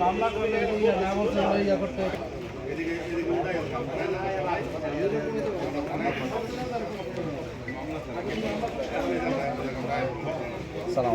মামলা করলে ইয়া সালাম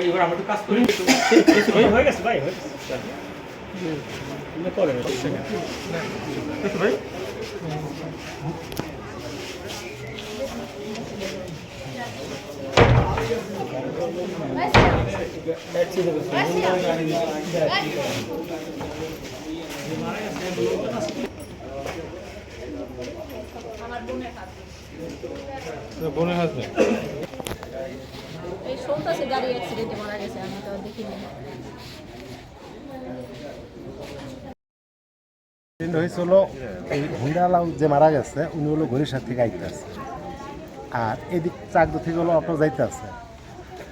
এবার আমরা একটু কাজ করি। ভাই হয়ে গেছে ভাই হয়ে গেছে। ভাই। বোনের হাজবেন্ড হয়েছিল এই যে মারা গেছে, উনি হলো থেকে আইতে আছে আর এদিক চাকদো থেকে হলো অটো যাইতে আছে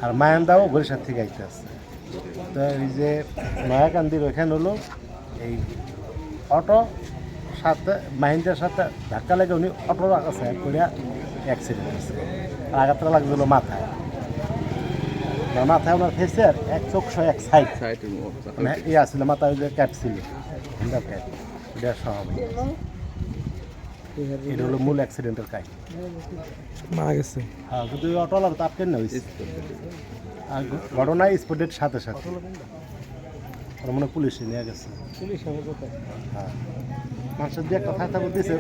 আর মায়ান্দাও থেকে আইতে আছে তো এই যে নয়াকান্দির ওইখানে হলো এই অটো সাথে মাহিন্দার সাথে ধাক্কা লাগে উনি অটো আছে করিয়া অ্যাক্সিডেন্ট হয়েছে। আর আঘাতটা লাগছিল মাথায়। আর মাথায় ওনার ফেসের এক চোখশো এক সাইড মানে ইয়ে আসছিল মাথায় ওই যে ক্যাট ছিল। ক্যাট এটা স্বাভাবিক। এটা হলো মূল অ্যাক্সিডেন্টের কাজ মারা গেছে। হ্যাঁ কিন্তু ওই অটোওয়ালার তো আটকেন না হয়েছে আর ঘ- ঘটনায় স্পটের সাথে সাথে। মনে পুলিশে নিয়ে গেছে। পুলিশ হ্যাঁ। মানুষের দিয়ে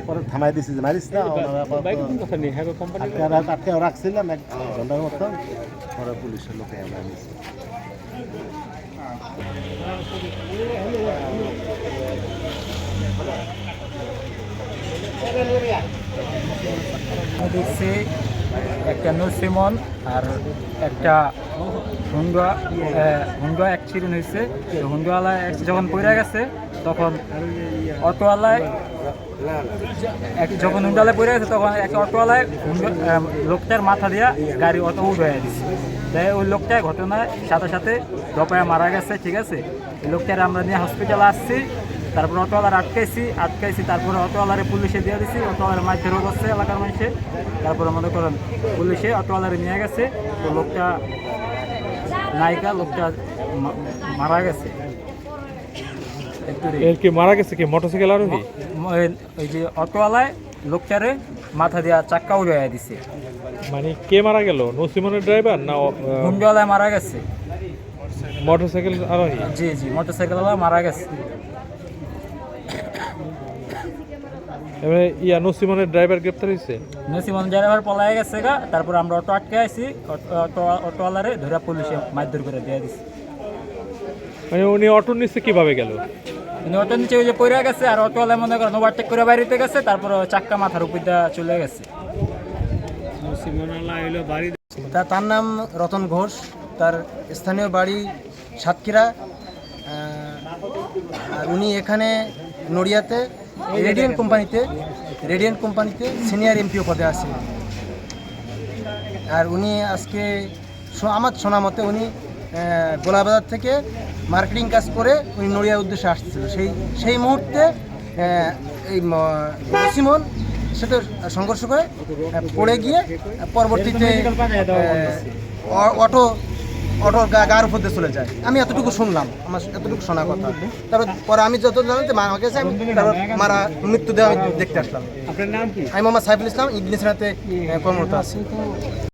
পরে থামাই দিছে যে মারিস না কথা নেই হ্যাঁ কোম্পানি আটকে রাখছিলাম এক ঘণ্টার মতো। পরে পুলিশের লোকে আমরা নিয়েছে দেখছি একটা নসিমন আর একটা হুন্ডা হুন্ডা অ্যাক্সিডেন্ট হয়েছে। তো হুন্ডাওয়ালা যখন পড়ে গেছে, তখন অটোওয়ালায় এক- যখন হুন্ডালায় পড়ে গেছে, তখন এক অটোওয়ালায় লোকটার মাথা দিয়া গাড়ি অটো উঠে দিচ্ছে তাই ওই লোকটা ঘটনায় সাথে সাথে দপায় মারা গেছে, ঠিক আছে? লোকটার আমরা নিয়ে হসপিটালে আসছি, তারপর অটোওয়ালার আটকাইছি আটকাইছি, তারপরে অটোওয়ালারে পুলিশে দিয়ে দিছি, অটোওয়ালার মাছ ফেরত আসছে এলাকার মানুষে। তারপরে মনে করেন পুলিশে অটোওয়ালারে নিয়ে গেছে, তো লোকটা নায়িকা লোকটা মারা গেছে। এর কি মারা গেছে কি? মোটরসাইকেল আরোহী ওই যে অটোওয়ালায় লোকটারে মাথা দিয়া চাক্কা উড়াইয়া দিছে। মানে কে মারা গেল? নসিমনের ড্রাইভার না হুন্ডওয়ালায় মারা গেছে। মোটরসাইকেল আরোহী জি জি মোটরসাইকেলওয়ালা মারা গেছে। এবারে ইয়া নসিমনের ড্রাইভার গ্রেপ্তার হয়েছে নসিমন ড্রাইভার পলাই গেছে গা তারপর আমরা অটো আটকে আইছি অটো- অটো অটোওয়ালারে ধরে পুলিশে মারধর করে দিয়ে দিছি। মানে উনি অটোর নিচে কীভাবে গেল? কিন্তু অটো নিচে ওই যে পড়ে গেছে আর অটোওয়ালা মনে করেন ওভারটেক করে বাড়িতে গেছে তারপর চাক্কা মাথার উপর চলে গেছে। তা তার নাম রতন ঘোষ তার স্থানীয় বাড়ি সাতক্ষীরা। আর উনি এখানে নড়িয়াতে রেডিয়েন্ট কোম্পানিতে রেডিয়েন্ট কোম্পানিতে সিনিয়র এমপিও পদে আছে। আর উনি আজকে আমার শোনা মতে উনি গোলাবাজার থেকে মার্কেটিং কাজ করে উনি নড়িয়ার উদ্দেশ্যে আসছিল। সেই সেই মুহূর্তে এই সিমন সাথে সংঘর্ষ করে পড়ে গিয়ে পরবর্তীতে অটো অটোর গা গার উপর দিয়ে চলে যায়। আমি এতটুকু শুনলাম আমার এতটুকু শোনা কথা। তারপর পরে আমি যত জানলাম যে মারা গেছে আমি তারপর মারা মৃত্যু আমি দেখতে আসলাম। আপনার নাম কি? আমি মোহাম্মদ সাইফুল ইসলাম ইবনে সিনাতে কর্মরত আছি।